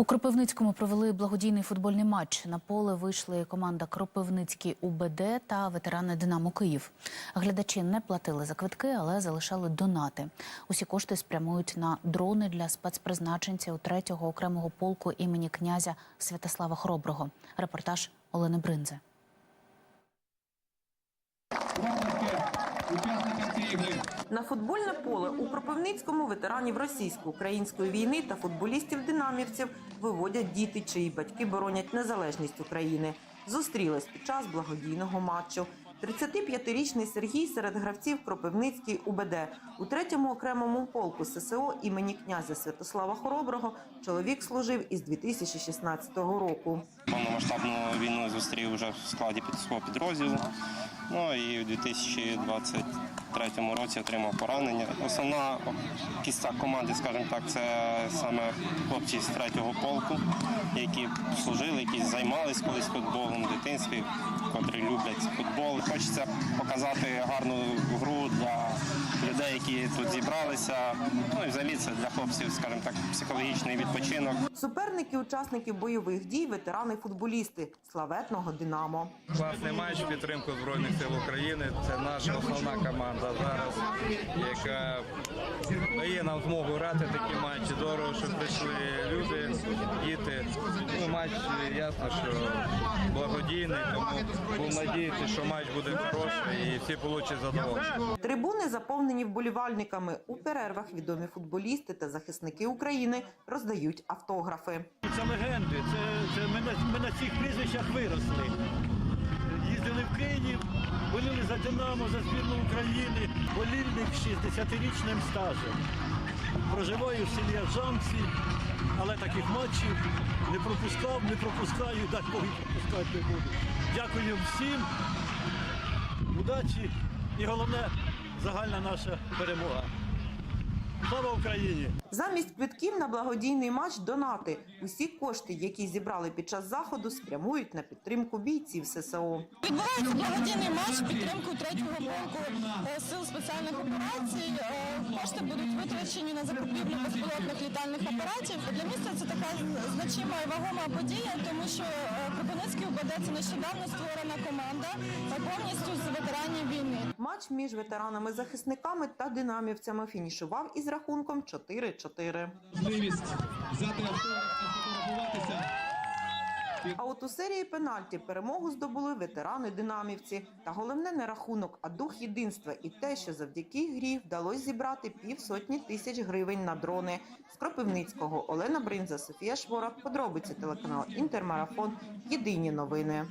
У Кропивницькому провели благодійний футбольний матч. На поле вийшли команда Кропивницький УБД та ветерани Динамо Київ. Глядачі не платили за квитки, але залишали донати. Усі кошти спрямують на дрони для спецпризначенця у третього окремого полку імені князя Святослава Хороброго. Репортаж Олени Бринзе. гри. На футбольне поле у Кропивницькому ветеранів російсько-української війни та футболістів-динамівців виводять діти, чиї батьки боронять незалежність України. Зустрілись під час благодійного матчу. 35-річний Сергій серед гравців Кропивницький УБД у третьому окремому полку ССО імені князя Святослава Хороброго чоловік служив із 2016 року. Повномасштабну війну зустрів вже в складі під свого підрозділу. Ну і в 2023 році отримав поранення. Основна кістка команди, скажімо так, це саме хлопці з третього полку, які служили, які займалися колись футболом в дитинстві, котрі люблять футбол. Хочеться показати гарну гру для які тут зібралися. Ну і взагалі це для хлопців, скажімо так, психологічний відпочинок. Суперники учасників бойових дій ветерани-футболісти славетного Динамо. Класний матч підтримку Збройних сил України. Це наша основна команда зараз, яка дає нам змогу грати такі матчі. Здорово, що прийшли люди, діти. Ну, матч ясно, що благодійний, тому був надіятися, що матч буде хороший і всі получать задоволення. Трибуни заповнені вболівальниками. У перервах відомі футболісти та захисники України роздають автографи. Це легенди. Це, це ми, на, ми на цих прізвищах виросли. Їздили в Київ, боліли за Динамо, за збірну України. Болільник з 60-річним стажем. Проживаю в селі Аджанці, але таких матчів не пропускав, не пропускаю, дай Бог і пропускати не буду. Дякую всім, удачі і головне загальна наша перемога. Слава Україні! Замість квитків на благодійний матч донати. Усі кошти, які зібрали під час заходу, спрямують на підтримку бійців ССО. Відбувається благодійний матч підтримку третього полку е, сил спеціальних операцій. Е, Кошти будуть витрачені на закупівлю безпілотних літальних апаратів. Для міста це така значима і вагома подія, тому що е, Кропивницький УБД – це нещодавно створена команда повністю з ветеранів війни. Матч між ветеранами-захисниками та динамівцями фінішував із рахунком 4-4. Можливість взяти автограф сфотографуватися. А от у серії пенальті перемогу здобули ветерани-динамівці. Та головне не рахунок, а дух єдинства і те, що завдяки грі вдалося зібрати півсотні тисяч гривень на дрони. З Кропивницького Олена Бринза, Софія Шворак. Подробиці телеканал Інтермарафон. Єдині новини.